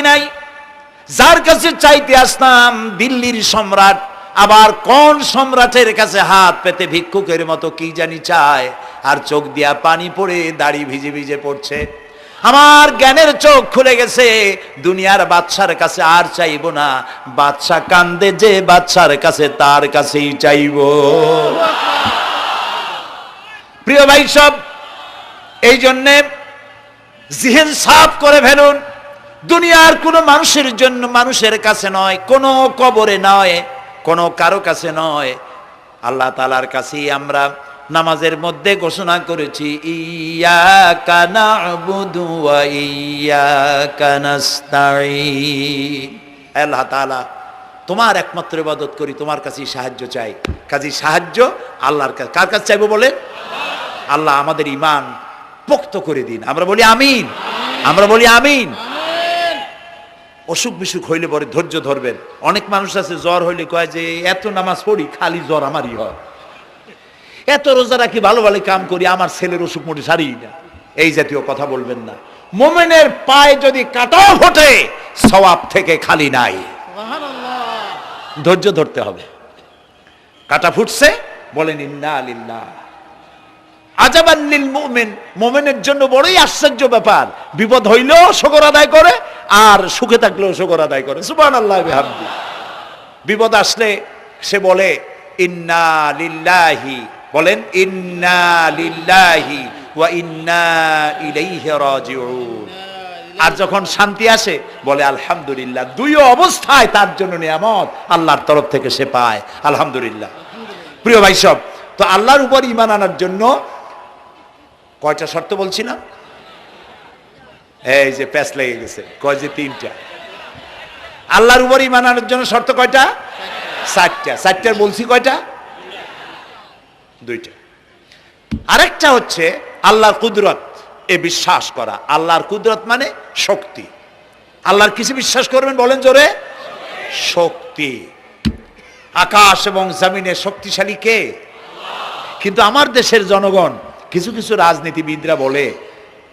পারি নাই। যার কাছে চাইতে আসতাম দিল্লির সম্রাট, আবার কোন সম্রাটের কাছে হাত পেতে ভিক্ষুকের মতো কি জানি চায়, আর চোখ দিয়া পানি পড়ে দাড়ি ভিজে ভিজে পড়ছে। আমার জ্ঞানের চোখ খুলে গেছে, দুনিয়ার বাচ্চার কাছে আর চাইব না বাচ্চা কান্দে যে বাচ্চার কাছে তার কাছেই চাইব। প্রিয় ভাই সব, এই জন্যে জিহেন সাফ করে ফেলুন। দুনিয়ার কোনো মানুষের জন্য মানুষের কাছে নয়, কোনো কবরে নয়, কোনো কারও কাছে নয়। আল্লাহ তালার কাছেই আমরা নামাজের মধ্যে ঘোষণা করেছি ইয়া কানা ইয়া আল্লাহ তাআলা, তোমার একমাত্র ইবাদত করি, তোমার কাছেই সাহায্য চাই। কাজী সাহায্য আল্লাহর কাছে। কার কাছে চাইব বলে আল্লাহ আমাদের ইমান পোক্ত করে দিন। আমরা বলি আমিন। আমরা বলি আমিন। অসুখ বিসুখ হইলে পরে ধৈর্য ধরবেন। অনেক মানুষ আছে জ্বর হইলে কয় যে এত নামাজ পড়ি খালি জ্বর আমারই হয়। এত রোজা রাখি ভালো ভালো কাম করি আমার ছেলের অসুখ মোটে সারি না। এই জাতীয় কথা বলবেন না। মোমেনের পায়ে যদি কাটাও ফোটে সওয়াব থেকে খালি নাই। ধৈর্য ধরতে হবে। কাটা ফুটছে বলেন ইন্না আলিল্লাহ আজাবান্নিল মুমিন। মোমেনের জন্য বড়ই আশ্চর্য ব্যাপার। বিপদ হইলেও শকর আদায় করে আর সুখে থাকলেও শকর আদায় করে। সুবান আল্লাহ বিপদ আসলে সে বলে, ইন্না লিল্লাহি। বলেন, ইন্না লিল্লাহি ওয়া ইন্না ইলাইহি রাজিউন। আর যখন শান্তি আসে, বলে, আলহামদুলিল্লাহ। দুই অবস্থায় তার জন্য নিয়ামত আল্লাহর তরফ থেকে সে পায়। আলহামদুলিল্লাহ। প্রিয় ভাই সব, তো আল্লাহর উপর ইমান আনার জন্য কয়টা শর্ত বলছি না? এই যে প্যাচ লেগে গেছে, কয় যে তিনটা? আল্লাহর উপর ইমান জন্য শর্ত কয়টা? চারটা। চারটার বলছি কয়টা? দুইটা। আরেকটা হচ্ছে আল্লাহর কুদরত, এ বিশ্বাস করা। আল্লাহর কুদরত মানে শক্তি। আল্লাহর কিছু বিশ্বাস করবেন বলেন জোরে? শক্তি। আকাশ এবং জমিনের শক্তিশালী কে? কিন্তু আমার দেশের জনগণ, কিছু কিছু রাজনীতিবিদরা বলে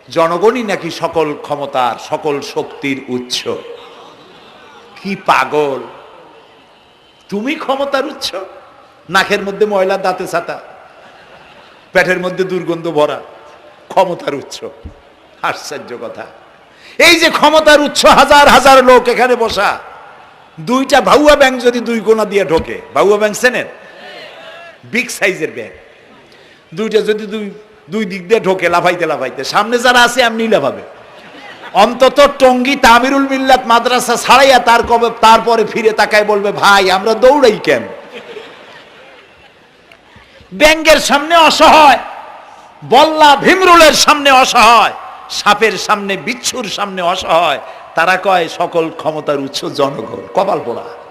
জনগণই নাকি সকল ক্ষমতার, সকল শক্তির উৎস? কি পাগল? তুমি ক্ষমতার উৎস? নাকের মধ্যে ময়লা দাঁতে ছাতা, পেটের মধ্যে দুর্গন্ধ ভরা, ক্ষমতার উৎস। আশ্চর্য কথা। এই যে ক্ষমতার উৎস, হাজার হাজার লোক এখানে বসা, দুইটা ভাউয়া ব্যাংক যদি দুই কোনা দিয়ে ঢোকে ভাউয়া ব্যাংক চেনেন বিগ সাইজের ব্যাংক দুইটা যদি দুই দুই দিক দিয়ে ঢোকে, লাফাইতে লাফাইতে। সামনে যারা আছে, এমনি লাফাবে। অন্তত টঙ্গি তামিরুল মিল্লাত মাদ্রাসা ছাড়াইয়া তার কবে তারপরে ফিরে তাকায় বলবে, ভাই, আমরা দৌড়াই কেন? ব্যাংকের সামনে অসহায়, বল্লা ভীমরুলের সামনে অসহায়, সাপের সামনে, বিচ্ছুর সামনে অসহায়। তারা কয়, সকল ক্ষমতার উৎস জনগণ। কপাল পোড়া।